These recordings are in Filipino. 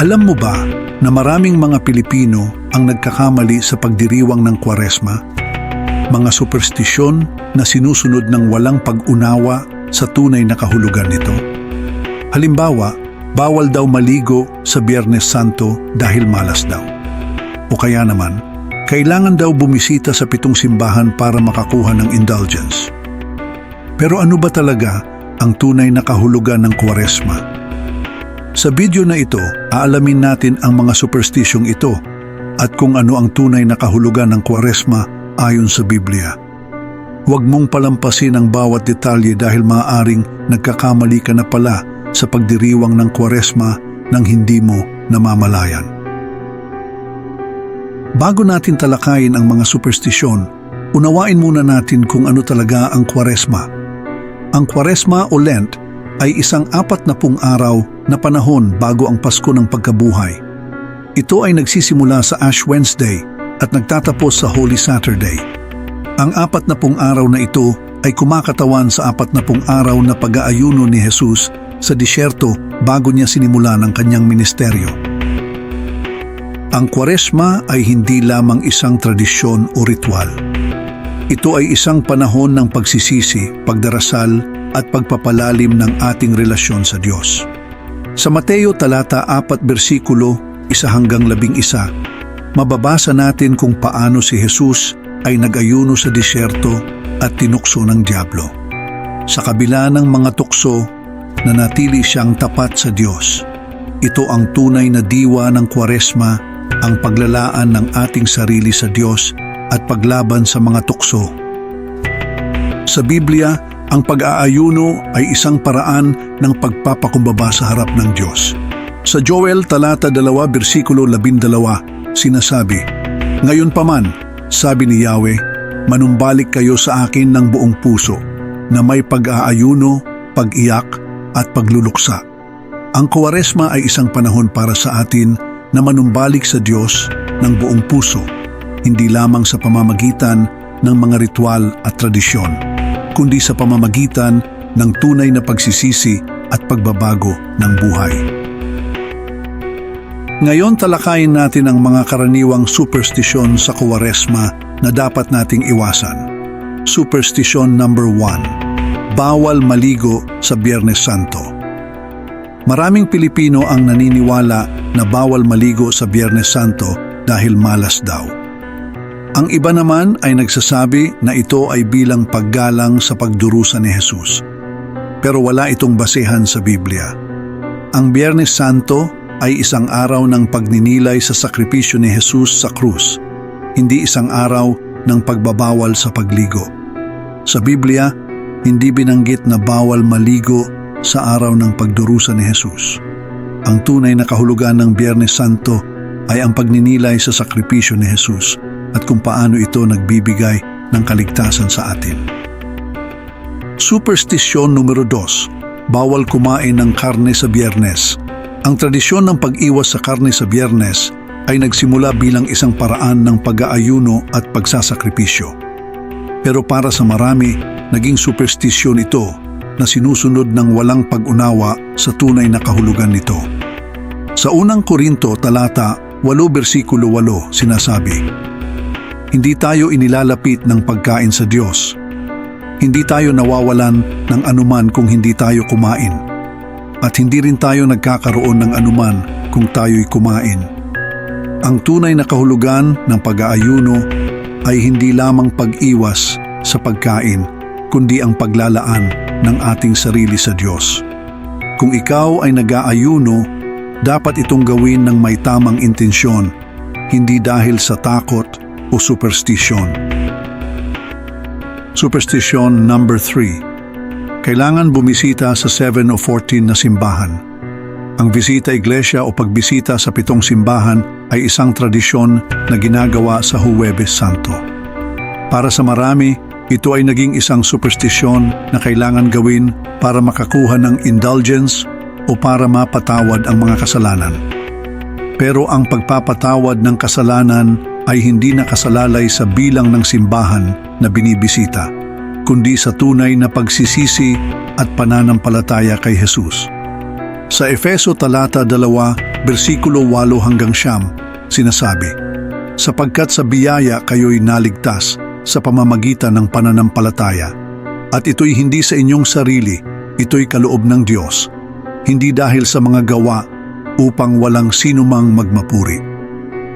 Alam mo ba na maraming mga Pilipino ang nagkakamali sa pagdiriwang ng kwaresma? Mga superstisyon na sinusunod ng walang pag-unawa sa tunay na kahulugan nito. Halimbawa, bawal daw maligo sa Biyernes Santo dahil malas daw. O kaya naman, kailangan daw bumisita sa pitong simbahan para makakuha ng indulgence. Pero ano ba talaga ang tunay na kahulugan ng kwaresma? Sa video na ito, aalamin natin ang mga superstisyong ito at kung ano ang tunay na kahulugan ng kwaresma ayon sa Biblia. Huwag mong palampasin ang bawat detalye dahil maaaring nagkakamali ka na pala sa pagdiriwang ng kwaresma nang hindi mo namamalayan. Bago natin talakayin ang mga superstisyon, unawain muna natin kung ano talaga ang kwaresma. Ang kwaresma o Lent ay isang apat na pung araw na panahon bago ang Pasko ng pagkabuhay. Ito ay nagsisimula sa Ash Wednesday at nagtatapos sa Holy Saturday. Ang apat na pung araw na ito ay kumakatawan sa apat na pung araw na pag-aayuno ni Jesus sa disyerto bago niya sinimula ng kanyang ministeryo. Ang kwaresma ay hindi lamang isang tradisyon o ritual. Ito ay isang panahon ng pagsisisi, pagdarasal at pagpapalalim ng ating relasyon sa Diyos. Sa Mateo talata 4 bersikulo 1 hanggang 11, mababasa natin kung paano si Jesus ay nag-ayuno sa disyerto at tinukso ng Diablo. Sa kabila ng mga tukso, nanatili siyang tapat sa Diyos. Ito ang tunay na diwa ng kwaresma, ang paglalaan ng ating sarili sa Diyos at paglaban sa mga tukso. Sa Biblia, ang pag-aayuno ay isang paraan ng pagpapakumbaba sa harap ng Diyos. Sa Joel talata 2 bersikulo 12 sinasabi, Ngayon paman, sabi ni Yahweh, manumbalik kayo sa akin ng buong puso, na may pag-aayuno, pag-iyak at pagluluksa. Ang Kawaresma ay isang panahon para sa atin na manumbalik sa Diyos ng buong puso, hindi lamang sa pamamagitan ng mga ritual at tradisyon, kundi sa pamamagitan ng tunay na pagsisisi at pagbabago ng buhay. Ngayon talakayin natin ang mga karaniwang superstisyon sa Kawaresma na dapat nating iwasan. Superstisyon number 1. Bawal maligo sa Biyernes Santo. Maraming Pilipino ang naniniwala na bawal maligo sa Biyernes Santo dahil malas daw. Ang iba naman ay nagsasabi na ito ay bilang paggalang sa pagdurusa ni Jesus. Pero wala itong basehan sa Biblia. Ang Biyernes Santo ay isang araw ng pagninilay sa sakripisyo ni Jesus sa krus, hindi isang araw ng pagbabawal sa pagligo. Sa Biblia, hindi binanggit na bawal maligo sa araw ng pagdurusa ni Jesus. Ang tunay na kahulugan ng Biyernes Santo ay ang pagninilay sa sakripisyo ni Jesus at kung paano ito nagbibigay ng kaligtasan sa atin. Superstisyon numero 2. Bawal kumain ng karne sa biyernes. Ang tradisyon ng pag-iwas sa karne sa biyernes ay nagsimula bilang isang paraan ng pag-aayuno at pagsasakripisyo. Pero para sa marami, naging superstisyon ito na sinusunod ng walang pag-unawa sa tunay na kahulugan nito. Sa unang Korinto talata 8 bersikulo 8 sinasabi, Hindi tayo inilalapit ng pagkain sa Diyos. Hindi tayo nawawalan ng anuman kung hindi tayo kumain at hindi rin tayo nagkakaroon ng anuman kung tayo'y kumain. Ang tunay na kahulugan ng pag-aayuno ay hindi lamang pag-iwas sa pagkain, kundi ang paglalaan ng ating sarili sa Diyos. Kung ikaw ay nag-aayuno, dapat itong gawin ng may tamang intensyon, hindi dahil sa takot o superstition. Superstition number 3 kailangan bumisita sa 7 o 14 na simbahan. Ang bisita iglesia o pagbisita sa pitong simbahan ay isang tradisyon na ginagawa sa Huwebes Santo. Para sa marami, ito ay naging isang superstisyon na kailangan gawin para makakuha ng indulgence o para mapatawad ang mga kasalanan. Pero ang pagpapatawad ng kasalanan ay hindi nakasalalay sa bilang ng simbahan na binibisita kundi sa tunay na pagsisisi at pananampalataya kay Jesus. Sa Efeso talata 2, bersikulo 8 hanggang siyam, sinasabi, Sapagkat sa biyaya kayo'y naligtas sa pamamagitan ng pananampalataya, at ito'y hindi sa inyong sarili, ito'y kaloob ng Diyos, hindi dahil sa mga gawa upang walang sinumang magmapuri.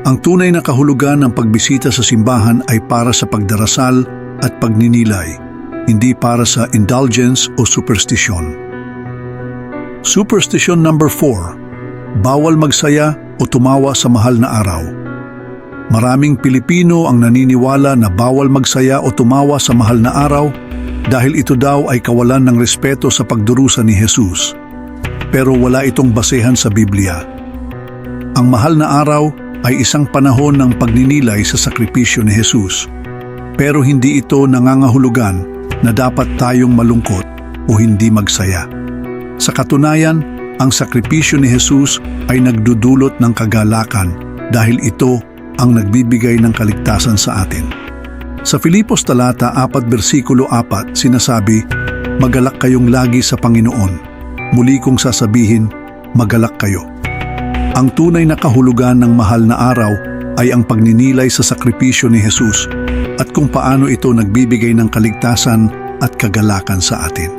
Ang tunay na kahulugan ng pagbisita sa simbahan ay para sa pagdarasal at pagninilay, hindi para sa indulgence o superstisyon. Superstition number 4. Bawal magsaya o tumawa sa mahal na araw. Maraming Pilipino ang naniniwala na bawal magsaya o tumawa sa mahal na araw dahil ito daw ay kawalan ng respeto sa pagdurusa ni Jesus. Pero wala itong basehan sa Biblia. Ang mahal na araw ay isang panahon ng pagninilay sa sakripisyo ni Jesus. Pero hindi ito nangangahulugan na dapat tayong malungkot o hindi magsaya. Sa katunayan, ang sakripisyo ni Jesus ay nagdudulot ng kagalakan dahil ito ang nagbibigay ng kaligtasan sa atin. Sa Filipos talata 4 bersikulo 4 sinasabi, Magalak kayong lagi sa Panginoon. Muli kong sasabihin, magalak kayo. Ang tunay na kahulugan ng mahal na araw ay ang pagninilay sa sakripisyo ni Jesus at kung paano ito nagbibigay ng kaligtasan at kagalakan sa atin.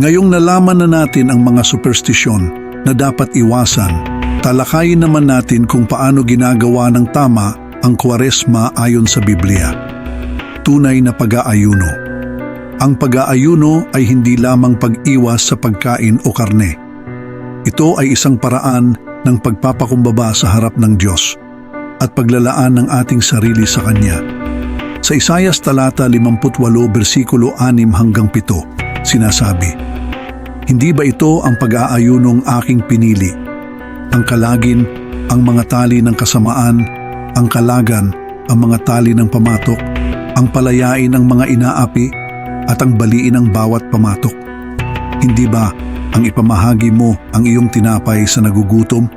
Ngayong nalaman na natin ang mga superstisyon na dapat iwasan, talakayin naman natin kung paano ginagawa ng tama ang kwaresma ayon sa Biblia. Tunay na pag-aayuno. Ang pag-aayuno ay hindi lamang pag-iwas sa pagkain o karne. Ito ay isang paraan ng pagpapakumbaba sa harap ng Diyos at paglalaan ng ating sarili sa Kanya. Sa Isayas talata 58 bersikulo 6 hanggang 7, sinasabi, Hindi ba ito ang pag-aayunong aking pinili? Ang kalagin, ang mga tali ng kasamaan, ang kalagan, ang mga tali ng pamatok, ang palayain ng mga inaapi, at ang baliin ng bawat pamatok. Hindi ba ang ipamahagi mo ang iyong tinapay sa nagugutom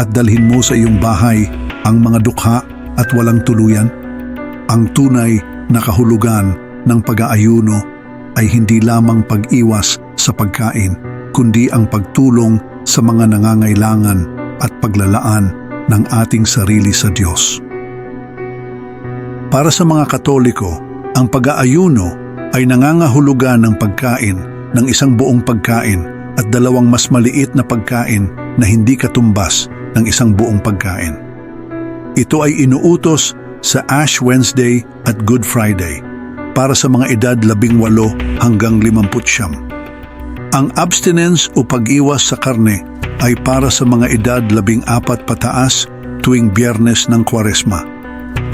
at dalhin mo sa iyong bahay ang mga dukha at walang tuluyan? Ang tunay na kahulugan ng pag-aayuno ay hindi lamang pag-iwas sa pagkain, kundi ang pagtulong sa mga nangangailangan at paglalaan ng ating sarili sa Diyos. Para sa mga Katoliko, ang pag-aayuno ay nangangahulugan ng pagkain ng isang buong pagkain at dalawang mas maliit na pagkain na hindi katumbas ng isang buong pagkain. Ito ay inuutos sa Ash Wednesday at Good Friday para sa mga edad 18 hanggang 50. Ang abstinence o pag-iwas sa karne ay para sa mga edad 14 pataas tuwing biyernes ng kwaresma.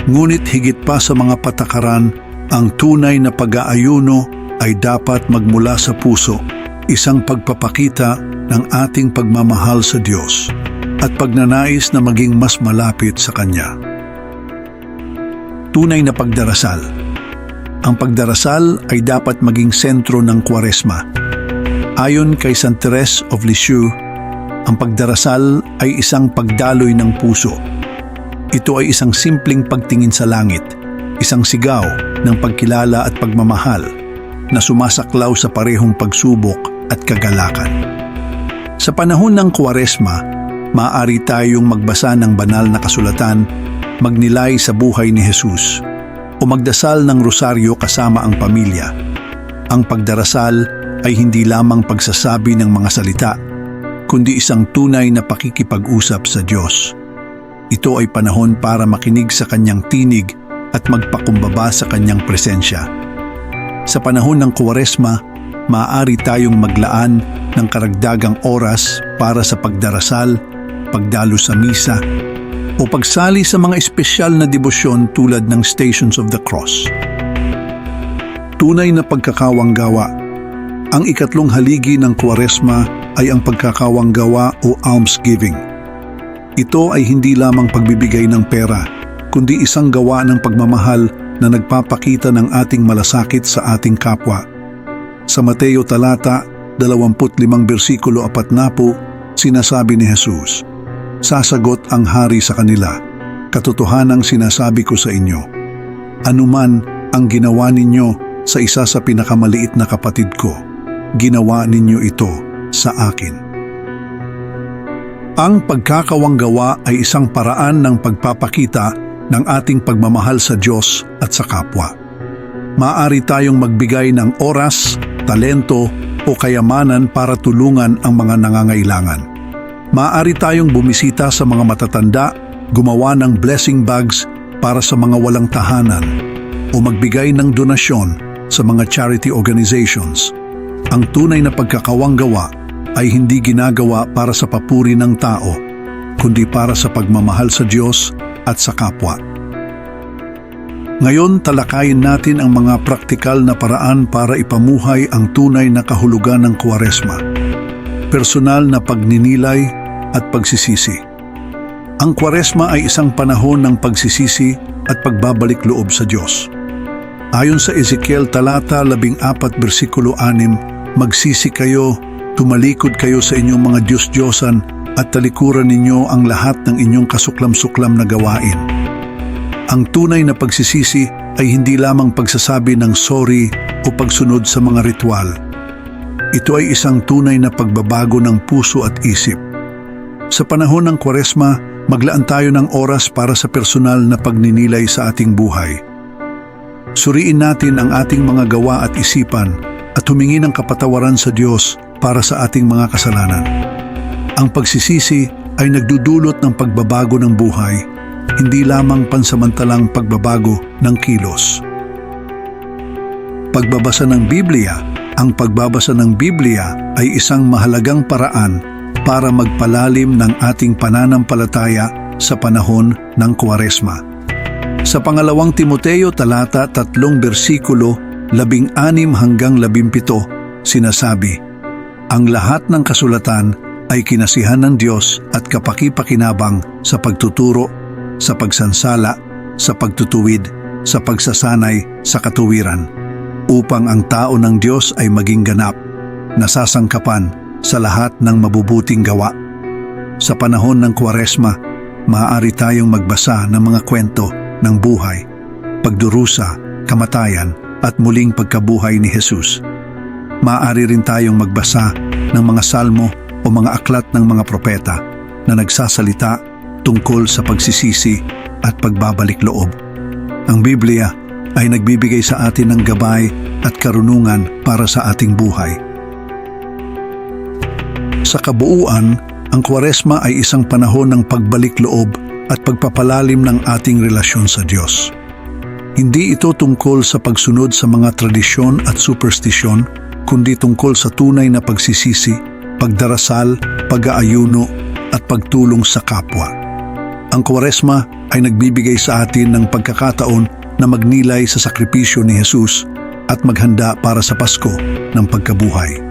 Ngunit higit pa sa mga patakaran ang tunay na pag-aayuno ay dapat magmula sa puso, isang pagpapakita ng ating pagmamahal sa Diyos at pagnanais na maging mas malapit sa Kanya. Tunay na pagdarasal Ang pagdarasal ay dapat maging sentro ng kwaresma. Ayon kay St. Therese of Lisieux, ang pagdarasal ay isang pagdaloy ng puso. Ito ay isang simpleng pagtingin sa langit, isang sigaw ng pagkilala at pagmamahal na sumasaklaw sa parehong pagsubok at kagalakan. Sa panahon ng Kwaresma, maaari tayong magbasa ng banal na kasulatan, magnilay sa buhay ni Jesus, o magdasal ng rosaryo kasama ang pamilya. Ang pagdarasal ay hindi lamang pagsasabi ng mga salita, kundi isang tunay na pakikipag-usap sa Diyos. Ito ay panahon para makinig sa kanyang tinig at magpakumbaba sa kanyang presensya. Sa panahon ng Kuwaresma, maaari tayong maglaan ng karagdagang oras para sa pagdarasal, pagdalo sa misa, o pagsali sa mga espesyal na debosyon tulad ng Stations of the Cross. Tunay na pagkakawanggawa Ang ikatlong haligi ng Kuwaresma ay ang pagkakawanggawa o almsgiving. Ito ay hindi lamang pagbibigay ng pera, kundi isang gawa ng pagmamahal na nagpapakita ng ating malasakit sa ating kapwa. Sa Mateo talata 25 bersikulo 4 na po, sinasabi ni Jesus, Sasagot ang hari sa kanila, Katotohanang sinasabi ko sa inyo, anuman ang ginawa ninyo sa isa sa pinakamaliit na kapatid ko, ginawa ninyo ito sa akin. Ang pagkakawanggawa ay isang paraan ng pagpapakita ng ating pagmamahal sa Diyos at sa kapwa. Maaari tayong magbigay ng oras, talento o kayamanan para tulungan ang mga nangangailangan. Maaari tayong bumisita sa mga matatanda, gumawa ng blessing bags para sa mga walang tahanan o magbigay ng donasyon sa mga charity organizations. Ang tunay na pagkakawanggawa ay hindi ginagawa para sa papuri ng tao, kundi para sa pagmamahal sa Diyos at sa kapwa. Ngayon talakayin natin ang mga praktikal na paraan para ipamuhay ang tunay na kahulugan ng Kuwaresma. Personal na pagninilay at pagsisisi. Ang Kuwaresma ay isang panahon ng pagsisisi at pagbabalik loob sa Diyos. Ayon sa Ezekiel talata 14 bersikulo 6, Magsisi kayo, tumalikod kayo sa inyong mga Diyos-Diyosan at talikuran ninyo ang lahat ng inyong kasuklam-suklam na gawain. Ang tunay na pagsisisi ay hindi lamang pagsasabi ng sorry o pagsunod sa mga ritual. Ito ay isang tunay na pagbabago ng puso at isip. Sa panahon ng Kwaresma, maglaan tayo ng oras para sa personal na pagninilay sa ating buhay. Suriin natin ang ating mga gawa at isipan at humingi ng kapatawaran sa Diyos para sa ating mga kasalanan. Ang pagsisisi ay nagdudulot ng pagbabago ng buhay, hindi lamang pansamantalang pagbabago ng kilos. Pagbabasa ng Biblia Ang pagbabasa ng Biblia ay isang mahalagang paraan para magpalalim ng ating pananampalataya sa panahon ng Kuwaresma. Sa pangalawang Timoteo talata tatlong bersikulo labing anim hanggang labimpito sinasabi, Ang lahat ng kasulatan ay kinasihan ng Diyos at kapaki-pakinabang sa pagtuturo, sa pagsansala, sa pagtutuwid, sa pagsasanay, sa katuwiran, upang ang tao ng Diyos ay maging ganap, nasasangkapan sa lahat ng mabubuting gawa. Sa panahon ng Kwaresma, maaari tayong magbasa ng mga kwento ng buhay, pagdurusa, kamatayan at muling pagkabuhay ni Jesus. Maaari rin tayong magbasa ng mga salmo o mga aklat ng mga propeta na nagsasalita tungkol sa pagsisisi at pagbabalik loob. Ang Biblia ay nagbibigay sa atin ng gabay at karunungan para sa ating buhay. Sa kabuuan, ang Kwaresma ay isang panahon ng pagbalik loob at pagpapalalim ng ating relasyon sa Diyos. Hindi ito tungkol sa pagsunod sa mga tradisyon at superstisyon, kundi tungkol sa tunay na pagsisisi, pagdarasal, pag-aayuno at pagtulong sa kapwa. Ang Kwaresma ay nagbibigay sa atin ng pagkakataon na magnilay sa sakripisyo ni Jesus at maghanda para sa Pasko ng pagkabuhay.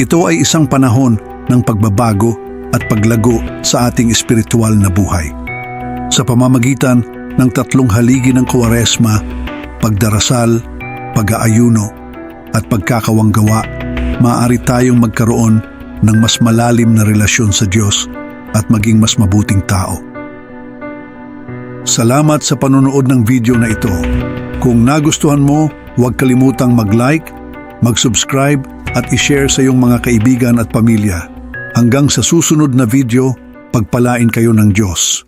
Ito ay isang panahon ng pagbabago at paglago sa ating espiritual na buhay. Sa pamamagitan ng tatlong haligi ng Kuwaresma, pagdarasal, pag-aayuno at pagkakawanggawa, maaari tayong magkaroon ng mas malalim na relasyon sa Diyos at maging mas mabuting tao. Salamat sa panonood ng video na ito. Kung nagustuhan mo, huwag kalimutang mag-like, mag-subscribe at i-share sa iyong mga kaibigan at pamilya. Hanggang sa susunod na video, pagpalain kayo ng Diyos.